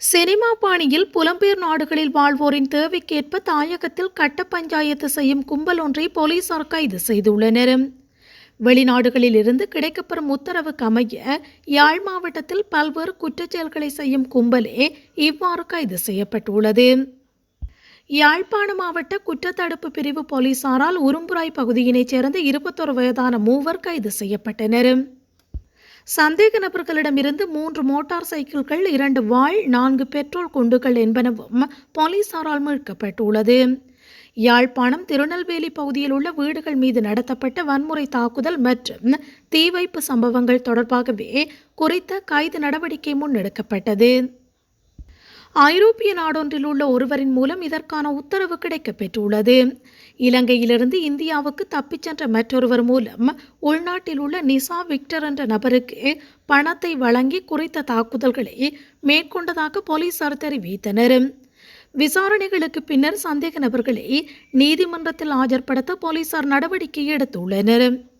Cinema பாணியில் புலம்பெயர் நாடுகளில் வாழ்வோரின் தேவைக்கேற்ப தாயகத்தில் கட்ட பஞ்சாயத்து செய்யும் கும்பல் ஒன்றை போலீசார் கைது செய்துள்ளனர். வெளிநாடுகளில் இருந்து கிடைக்கப்பெறும் உத்தரவுக்கு அமைய யாழ் மாவட்டத்தில் பல்வேறு குற்றச்செயல்களை செய்யும் கும்பலே இவ்வாறு கைது செய்யப்பட்டுள்ளது. யாழ்ப்பாண மாவட்ட குற்றத்தடுப்பு பிரிவு போலீசாரால் உரும்புராய் பகுதியினைச் சேர்ந்த இருபத்தொரு வயதான மூவர் கைது செய்யப்பட்டனர். சந்தேக நபர்களிடமிருந்து மூன்று மோட்டார் சைக்கிள்கள் இரண்டு வாள் நான்கு பெட்ரோல் குண்டுகள் என்பனவும் போலீசாரால் மீட்கப்பட்டுள்ளது. யாழ்ப்பாணம் திருநெல்வேலி பகுதியில் உள்ள வீடுகள் மீது நடத்தப்பட்ட வன்முறை தாக்குதல் மற்றும் தீவைப்பு சம்பவங்கள் தொடர்பாகவே குறித்த கைது நடவடிக்கை முன்னெடுக்கப்பட்டது. ஐரோப்பிய நாடொன்றில் உள்ள ஒருவரின் மூலம் இதற்கான உத்தரவு கிடைக்கப்பெற்றுள்ளது. இலங்கையிலிருந்து இந்தியாவுக்கு தப்பிச் சென்ற மற்றொருவர் மூலம் உள்நாட்டில் உள்ள நிசா விக்டர் என்ற நபருக்கு பணத்தை வழங்கி குறித்த தாக்குதல்களை மேற்கொண்டதாக போலீசார் தெரிவித்தனர். விசாரணைகளுக்கு பின்னர் சந்தேக நபர்களை நீதிமன்றத்தில் ஆஜர்படுத்த போலீசார் நடவடிக்கை எடுத்துள்ளனர்.